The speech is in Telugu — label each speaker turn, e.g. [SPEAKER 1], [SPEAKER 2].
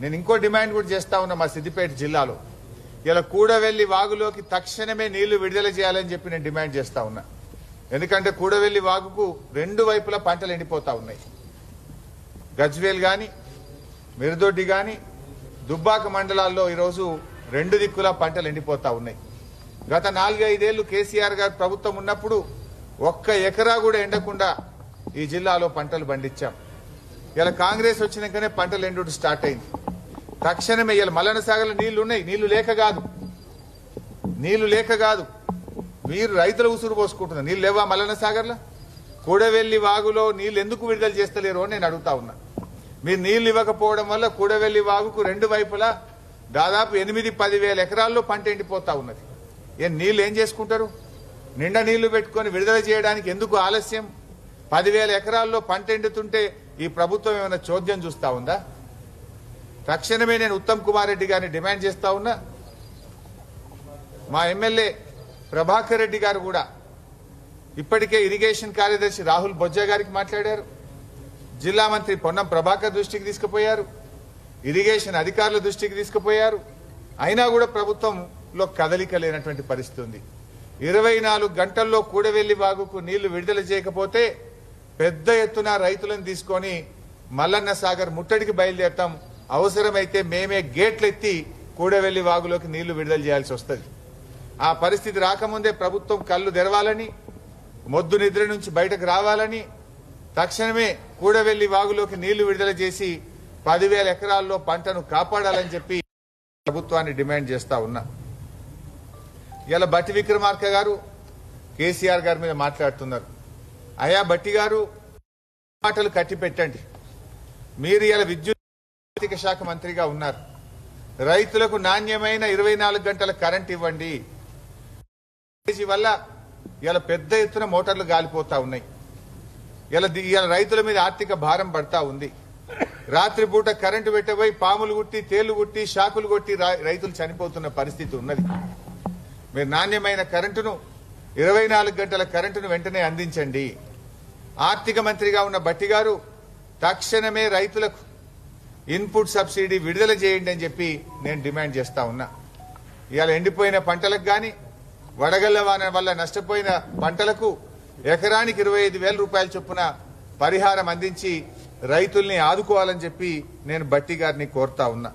[SPEAKER 1] నేను ఇంకో డిమాండ్ కూడా చేస్తా ఉన్నా మా సిద్దిపేట జిల్లాలో. ఇలా కూడవెల్లి వాగులోకి తక్షణమే నీళ్ళు విడుదల చేయాలని చెప్పి నేను డిమాండ్ చేస్తా ఉన్నా. ఎందుకంటే కూడవెల్లి వాగుకు రెండు వైపులా పంటలు ఎండిపోతా ఉన్నాయి. గజ్వేల్ గాని మిరుదొడ్డి గాని దుబ్బాక మండలాల్లో ఈరోజు రెండు దిక్కులా పంటలు ఎండిపోతా ఉన్నాయి. గత నాలుగైదేళ్ళు కేసీఆర్ గారు ప్రభుత్వం ఉన్నప్పుడు ఒక్క ఎకరా కూడా ఎండకుండా ఈ జిల్లాలో పంటలు పండించాం. ఇలా కాంగ్రెస్ వచ్చినాకనే పంటలు ఎండు స్టార్ట్ అయింది. తక్షణమే ఇవాళ మల్లన సాగర్లో నీళ్ళు ఉన్నాయి నీళ్ళు లేక కాదు. నీళ్ళు లేక కాదు. మీరు రైతుల ఉసురు పోసుకుంటున్నారు. నీళ్ళు లేవా మల్లన సాగర్లో? కూడవెల్లి వాగులో నీళ్ళు ఎందుకు విడుదల చేస్తలేరు అని నేను అడుగుతా ఉన్నా. మీరు నీళ్ళు ఇవ్వకపోవడం వల్ల కూడవెల్లి వాగుకు రెండు వైపులా దాదాపు ఎనిమిది పదివేల ఎకరాల్లో పంట ఎండిపోతా ఉన్నది. ఏం నీళ్ళు ఏం చేసుకుంటారు? నిండా నీళ్ళు పెట్టుకొని విడుదల చేయడానికి ఎందుకు ఆలస్యం? పదివేల ఎకరాల్లో పంట ఎండుతుంటే ఈ ప్రభుత్వం ఏమైనా చోద్యం చూస్తా ఉందా? తక్షణమే నేను ఉత్తమ్ కుమార్ రెడ్డి గారిని డిమాండ్ చేస్తా ఉన్నా. మా ఎమ్మెల్యే ప్రభాకర్ రెడ్డి గారు కూడా ఇప్పటికే ఇరిగేషన్ కార్యదర్శి రాహుల్ బొజ్జా గారికి మాట్లాడారు. జిల్లా మంత్రి పొన్నం ప్రభాకర్ దృష్టికి తీసుకుపోయారు. ఇరిగేషన్ అధికారుల దృష్టికి తీసుకుపోయారు. అయినా కూడా ప్రభుత్వంలో కదలిక లేనటువంటి పరిస్థితి ఉంది. ఇరవై నాలుగు గంటల్లో కూడవెల్లి వాగుకు నీళ్ళు విడుదల చేయకపోతే పెద్ద ఎత్తున రైతులను తీసుకొని మల్లన్న సాగర్ ముట్టడికి బయలుదేరతాం అవసరమైతే మేమే గేట్లు ఎత్తి కూడవెల్లి వాగులోకి నీళ్ళు విడుదల చేయాల్సి వస్తుంది. ఆ పరిస్థితి రాకముందే ప్రభుత్వం కళ్ళు తెరవాలని మొద్దు నిద్ర నుంచి బయటకు రావాలని తక్షణమే కూడవెల్లి వాగులోకి నీళ్ళు విడుదల చేసి పదివేల ఎకరాల్లో పంటను కాపాడాలని చెప్పి ప్రభుత్వాన్ని డిమాండ్ చేస్తా ఉన్నా. ఇలా బట్టి విక్రమార్క గారు కేసీఆర్ గారి మీద మాట్లాడుతున్నారు. అయా బట్టి గారు మాటలు కట్టి పెట్టండి మీరు ఇలా విద్యుత్ ఆర్థిక శాఖ మంత్రిగా ఉన్నారు. రైతులకు నాణ్యమైన ఇరవై నాలుగు గంటల కరెంట్ ఇవ్వండి. వల్ల ఇలా పెద్ద ఎత్తున మోటార్లు గాలిపోతా ఉన్నాయి. ఇలా ఇలా రైతుల మీద ఆర్థిక భారం పడతా ఉంది. రాత్రిపూట కరెంటు పెట్టబోయి పాములు గుట్టి తేళ్ళు గుట్టి షాకులు కొట్టి రైతులు చనిపోతున్న పరిస్థితి ఉన్నది. మీరు నాణ్యమైన కరెంటును ఇరవై నాలుగు గంటల కరెంటును వెంటనే అందించండి. ఆర్థిక మంత్రిగా ఉన్న బట్టి గారు తక్షణమే రైతులకు ఇన్పుట్ సబ్సిడీ విడుదల చేయండి అని చెప్పి నేను డిమాండ్ చేస్తా ఉన్నా. ఇవాళ ఎండిపోయిన పంటలకు కానీ వడగళ్ళ వాన వల్ల నష్టపోయిన పంటలకు ఎకరానికి ఇరవై ఐదు వేల రూపాయల చొప్పున పరిహారం అందించి రైతుల్ని ఆదుకోవాలని చెప్పి నేను బట్టి గారిని కోరుతా ఉన్నా.